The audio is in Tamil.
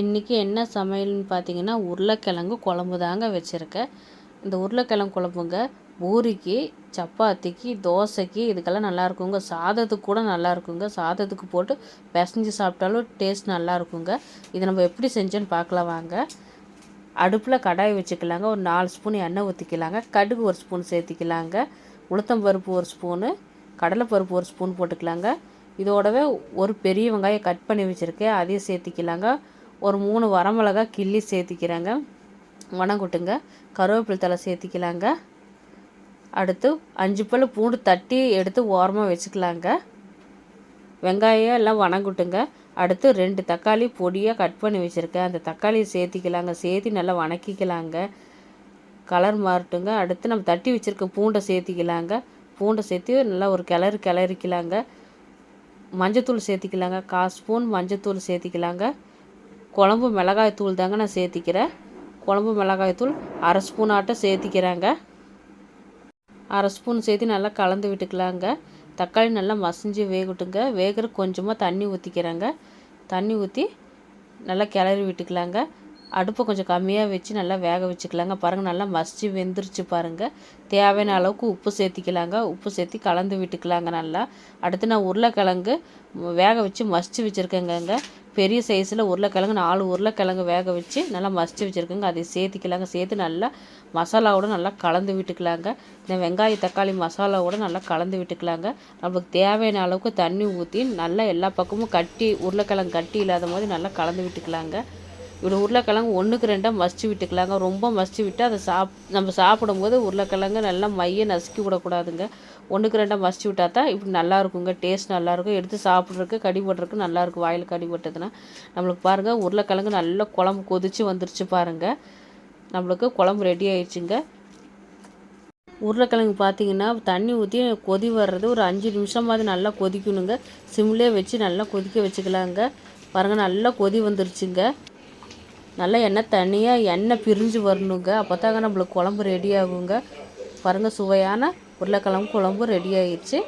இன்றைக்கி என்ன சமையல்னு பார்த்தீங்கன்னா உருளைக்கிழங்கு குழம்பு தாங்க வச்சுருக்கேன். இந்த உருளைக்கிழங்கு குழம்புங்க பூரிக்கு சப்பாத்திக்கு தோசைக்கு இதுக்கெல்லாம் நல்லா இருக்குங்க. சாதத்துக்கு கூட நல்லா இருக்குங்க. சாதத்துக்கு போட்டு பிசைஞ்சு சாப்பிட்டாலும் டேஸ்ட் நல்லா இருக்குங்க. இதை நம்ம எப்படி செஞ்சோன்னு பார்க்கலாம் வாங்க. அடுப்பில் கடாய் வச்சுக்கலாங்க. ஒரு நாலு ஸ்பூன் எண்ணெய் ஊற்றிக்கலாங்க கடுகு ஒரு ஸ்பூன் சேர்த்திக்கலாங்க. உளுத்தம்பருப்பு ஒரு ஸ்பூனு கடலைப்பருப்பு ஒரு ஸ்பூன் போட்டுக்கலாங்க. இதோடவே ஒரு பெரிய வெங்காயம் கட் பண்ணி வச்சுருக்கேன். அதையும் சேர்த்திக்கலாங்க. ஒரு மூணு வரமிளகா கிள்ளி சேர்த்திக்கிறாங்க. வணங்குட்டுங்க கருவேப்பிலை தலை சேர்த்திக்கலாங்க. அடுத்து அஞ்சு பல் பூண்டு தட்டி எடுத்து ஓரமாக வச்சுக்கலாங்க. வெங்காயம் எல்லாம் வணங்குட்டுங்க அடுத்து ரெண்டு தக்காளி பொடியாக கட் பண்ணி வச்சுருக்கேன். அந்த தக்காளியை சேர்த்திக்கலாங்க. சேர்த்தி நல்லா வணக்கிக்கலாங்க. கலர் மாறட்டுங்க. அடுத்து நம்ம தட்டி வச்சுருக்க பூண்டை சேர்த்திக்கலாங்க. பூண்டை சேர்த்து நல்லா ஒரு கிளறு கிளறிக்கலாங்க. மஞ்சத்தூள் சேர்த்திக்கலாங்க. கால் ஸ்பூன் மஞ்சத்தூள் சேர்த்திக்கலாங்க. குழம்பு மிளகாய் தூள் தாங்க நான் சேர்த்திக்கிறேன். குழம்பு மிளகாய் தூள் அரை ஸ்பூன் ஆட்டம் சேர்த்திக்கிறேங்க. அரை ஸ்பூன் சேர்த்து நல்லா கலந்து விட்டுக்கலாங்க. தக்காளி நல்லா மசிஞ்சு வேகட்டுங்க. வேகிற கொஞ்சமாக தண்ணி ஊற்றிக்கிறேங்க தண்ணி ஊற்றி நல்லா கிளறி விட்டுக்கலாங்க. அடுப்பை கொஞ்சம் கம்மியாக வச்சு நல்லா வேக வச்சுக்கலாங்க. பாருங்கள் நல்லா மசிச்சு வெந்துருச்சு பாருங்கள் தேவையான அளவுக்கு உப்பு சேர்த்திக்கலாங்க. உப்பு சேர்த்தி கலந்து விட்டுக்கலாங்க நல்லா. அடுத்து நான் உருளைக்கிழங்கு வேக வச்சு மசிச்சு வச்சுருக்கேங்க பெரிய சைஸில் உருளைக்கிழங்கு நாலு உருளைக்கிழங்கு வேக வச்சு நல்லா மசிச்சு வச்சுருக்கேங்க. அதை சேர்த்திக்கலாங்க. சேர்த்து நல்லா மசாலாவோட நல்லா கலந்து விட்டுக்கலாங்க. இந்த வெங்காய தக்காளி மசாலாவோட நல்லா கலந்து விட்டுக்கலாங்க. நம்மளுக்கு தேவையான அளவுக்கு தண்ணி ஊற்றி நல்லா எல்லா பக்கமும் கட்டி உருளைக்கிழங்கு கட்டி இல்லாத மாதிரி நல்லா கலந்து விட்டுக்கலாங்க. இவ்வளோ உருளைக்கிழங்கு ஒன்றுக்கு ரெண்டாக மசிச்சு விட்டுக்கலாங்க. ரொம்ப மசிச்சு விட்டு அதை சாப் நம்ம சாப்பிடும்போது உருளைக்கிழங்கு நல்லா மைய நசுக்கி விடக்கூடாதுங்க. ஒன்றுக்கு ரெண்டாக மசிச்சு விட்டால் தான் இப்படி நல்லா இருக்குங்க. டேஸ்ட் நல்லாயிருக்கும் எடுத்து சாப்பிட்றதுக்கு கடிபடுறதுக்கு நல்லாயிருக்கும் வாயில் கடிபட்டதுன்னா நம்மளுக்கு பாருங்கள் உருளைக்கிழங்கு நல்லா குழம்பு கொதித்து வந்துருச்சு பாருங்கள் நம்மளுக்கு குழம்பு ரெடி ஆயிடுச்சுங்க. உருளைக்கிழங்கு பார்த்தீங்கன்னா தண்ணி ஊற்றி கொதி வர்றது ஒரு அஞ்சு நிமிஷமாவது நல்லா கொதிக்கணுங்க. சிம்லேயே வச்சு நல்லா கொதிக்க வச்சுக்கலாங்க. பாருங்கள் நல்லா கொதி வந்துருச்சுங்க. நல்லா எண்ணெய் தனியாக எண்ணெய் பிரிஞ்சு வரணுங்க. அப்போ தாங்க நம்மளுக்கு குழம்பு ரெடி ஆகுங்க. பாருங்கள் சுவையான உருளைக்கிழங்கு குழம்பு ரெடி ஆயிடுச்சு.